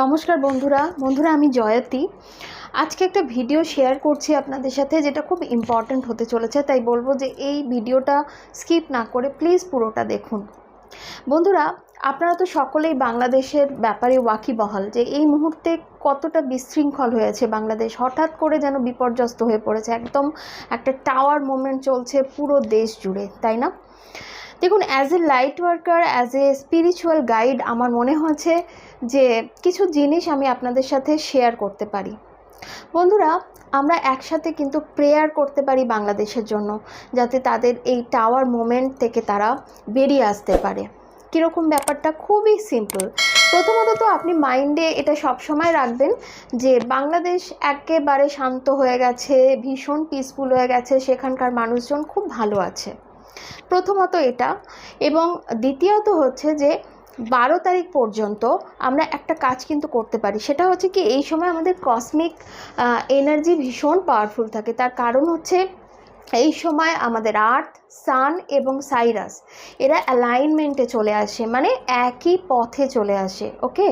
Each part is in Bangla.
নমস্কার বন্ধুরা বন্ধুরা আমি জয়তী। আজকে একটা ভিডিও শেয়ার করছি আপনাদের সাথে যেটা খুব ইম্পর্ট্যান্ট হতে চলেছে, তাই বলব যে এই ভিডিওটা স্কিপ না করে প্লিজ পুরোটা দেখুন। বন্ধুরা, আপনারা তো সকলেই বাংলাদেশের ব্যাপারে ওয়াকিবহাল যে এই মুহূর্তে কতটা বিশৃঙ্খল হয়েছে বাংলাদেশ। হঠাৎ করে যেন বিপর্যস্ত হয়ে পড়েছে, একদম একটা টাওয়ার মুভমেন্ট চলছে পুরো দেশ জুড়ে, তাই না? দেখুন as a light worker as a spiritual guide আমার মনে হয়েছে যে কিছু জিনিস আমি আপনাদের সাথে শেয়ার করতে পারি। বন্ধুরা, আমরা একসাথে কিন্তু প্রেয়ার করতে পারি বাংলাদেশের জন্য, যাতে তাদের এই টাওয়ার মোমেন্ট থেকে তারা বেরিয়ে আসতে পারে। কীরকম ব্যাপারটা? খুবই সিম্পল প্রথমত তো আপনি মাইন্ডে এটা সবসময় রাখবেন যে বাংলাদেশ একেবারে শান্ত হয়ে গেছে, ভীষণ পিসফুল হয়ে গেছে, সেখানকার মানুষজন খুব ভালো আছে। প্রথমত এটা এবং দ্বিতীয়ত হচ্ছে যে বারো তারিখ পর্যন্ত আমরা একটা কাজ কিন্তু করতে পারি। সেটা হচ্ছে কি, এই সময় আমাদের কসমিক এনার্জি ভীষণ পাওয়ারফুল থাকে। তার কারণ হচ্ছে এই সময় আমাদের আর্থ সান এবং সাইরাস এরা অ্যালাইনমেন্টে চলে আসে মানে একই পথে চলে আসে ওকে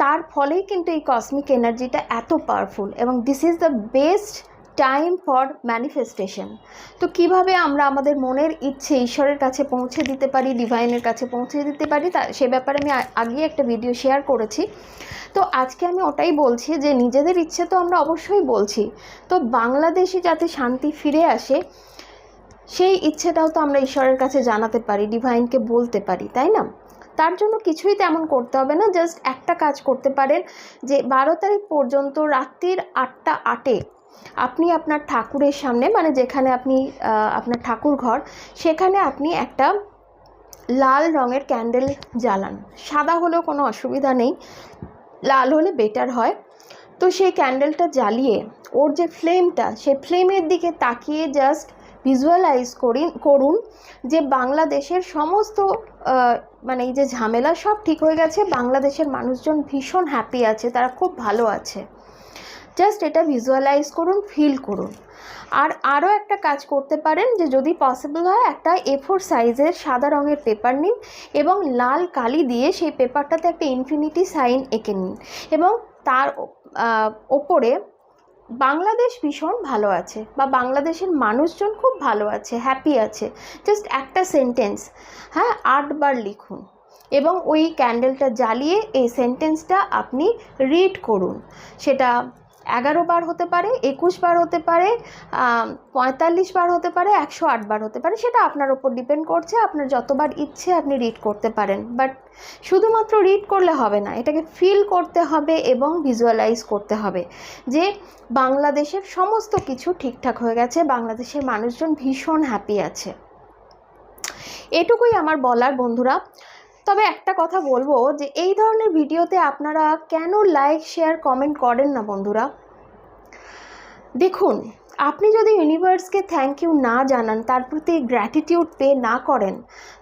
তার ফলেই কিন্তু এই কসমিক এনার্জিটা এত পাওয়ারফুল এবং this is the best time for manifestation. তো কীভাবে আমরা আমাদের মনের ইচ্ছে ঈশ্বরের কাছে পৌঁছে দিতে পারি, ডিভাইনের কাছে পৌঁছে দিতে পারি, তা সে ব্যাপারে আমি আগে একটা ভিডিও শেয়ার করেছি। তো আজকে আমি ওটাই বলছি যে নিজেদের ইচ্ছে তো আমরা অবশ্যই বলছি। তো বাংলাদেশে যাতে শান্তি ফিরে আসে, সেই ইচ্ছেটাও তো আমরা ঈশ্বরের কাছে জানাতে পারি, ডিভাইনকে বলতে পারি, তাই না? তার জন্য কিছুই তেমন করতে হবে না, জাস্ট একটা কাজ করতে পারেন যে বারো তারিখ পর্যন্ত রাত্রির আটটা আটে আপনি আপনার ঠাকুরের সামনে মানে যেখানে আপনি আপনার ঠাকুর ঘর সেখানে আপনি একটা লাল রঙের ক্যান্ডেল জ্বালান। সাদা হলেও কোনো অসুবিধা নেই, লাল হলে বেটার হয়। তো সেই ক্যান্ডেলটা জ্বালিয়ে, ওর যে ফ্লেমটা সেই ফ্লেমের দিকে তাকিয়ে জাস্ট ভিজুয়ালাইজ করি, করুন যে বাংলাদেশের সমস্ত মানে এই যে ঝামেলা সব ঠিক হয়ে গেছে, বাংলাদেশের মানুষজন ভীষণ হ্যাপি আছে, তারা খুব ভালো আছে। জাস্ট এটা ভিজুয়ালাইজ করুন ফিল করুন। আর আরও একটা কাজ করতে পারেন যে যদি পসিবল হয় একটা এ ফোর সাইজের সাদা রঙের পেপার নিন এবং লাল কালি দিয়ে সেই পেপারটাতে একটা ইনফিনিটি সাইন এঁকে নিন এবং তার ওপরে বাংলাদেশ ভীষণ ভালো আছে বা বাংলাদেশের মানুষজন খুব ভালো আছে হ্যাপি আছে। জাস্ট একটা সেন্টেন্স হ্যাঁ আটবার লিখুন এবং ওই ক্যান্ডেলটা জ্বালিয়ে এই সেন্টেন্সটা আপনি রিড করুন। সেটা এগারো বার হতে পারে, একুশ বার হতে পারে পঁয়তাল্লিশ বার হতে পারে, একশো আট বার হতে পারে, সেটা আপনার ওপর ডিপেন্ড করছে, আপনার যতবার ইচ্ছে আপনি রিড করতে পারেন। বাট শুধুমাত্র রিড করলে হবে না, এটাকে ফিল করতে হবে এবং ভিজুয়ালাইজ করতে হবে যে বাংলাদেশের সমস্ত কিছু ঠিকঠাক হয়ে গেছে, বাংলাদেশের মানুষজন ভীষণ হ্যাপি আছে। এটুকুই আমার বলার বন্ধুরা। তবে একটা কথা বলব যে এই ধরনের ভিডিওতে আপনারা কেন লাইক শেয়ার কমেন্ট করেন না বন্ধুরা? দেখুন, আপনি যদি ইউনিভার্সকে থ্যাংক ইউ না জানান, তার প্রতি গ্র্যাটিটিউড পে না করেন,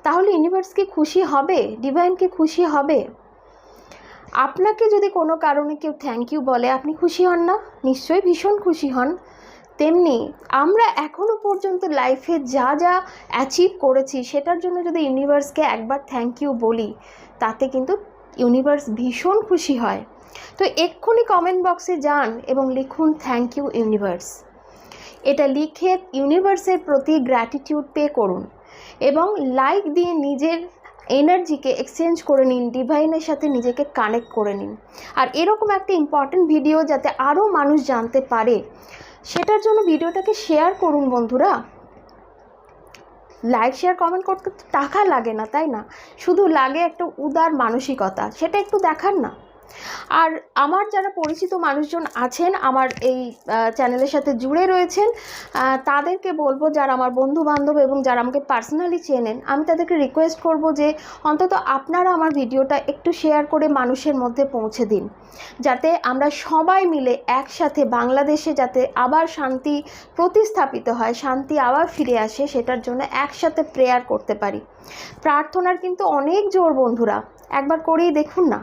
তাহলে ইউনিভার্স কি খুশি হবে? ডিভাইন কি খুশি হবে? আপনাকে যদি কোনো কারণে কেউ থ্যাংক ইউ বলে, আপনি খুশি হন না? নিশ্চয়ই ভীষণ খুশি হন। তেমনি আমরা এখনও পর্যন্ত লাইফে যা যা অ্যাচিভ করেছি সেটার জন্য যদি ইউনিভার্সকে একবার থ্যাংক ইউ বলি, তাতে কিন্তু ইউনিভার্স ভীষণ খুশি হয়। তো এক্ষুনি কমেন্ট বক্সে যান এবং লিখুন থ্যাংক ইউ ইউনিভার্স এটা লিখে ইউনিভার্সের প্রতি গ্র্যাটিটিউড পে করুন এবং লাইক দিয়ে নিজের এনার্জিকে এক্সচেঞ্জ করে নিন ডিভাইনের সাথে নিজেকে কানেক্ট করে নিন। আর এরকম একটা ইম্পর্ট্যান্ট ভিডিও যাতে আরও মানুষ জানতে পারে সেটার জন্য ভিডিওটাকে শেয়ার করুন বন্ধুরা। লাইক শেয়ার কমেন্ট করতে টাকা লাগে না, তাই না? শুধু লাগে একটা উদার মানসিকতা, সেটা একটু দেখান না। আর আমার যারা পরিচিত মানুষজন আছেন, আমার এই চ্যানেলের সাথে জুড়ে রয়েছেন তাদেরকে বলব যারা আমার বন্ধু বান্ধব এবং যারা আমাকে পার্সোনালি চেনেন, আমি তাদেরকে রিকোয়েস্ট করব যে অন্তত আপনারা আমার ভিডিওটা একটু শেয়ার করে মানুষের মধ্যে পৌঁছে দিন। যাতে আমরা সবাই মিলে একসাথে বাংলাদেশে যাতে আবার শান্তি প্রতিস্থাপিত হয়, শান্তি আবার ফিরে আসে, সেটার জন্য একসাথে প্রেয়ার করতে পারি। প্রার্থনার কিন্তু অনেক জোর বন্ধুরা, একবার করেই দেখুন না।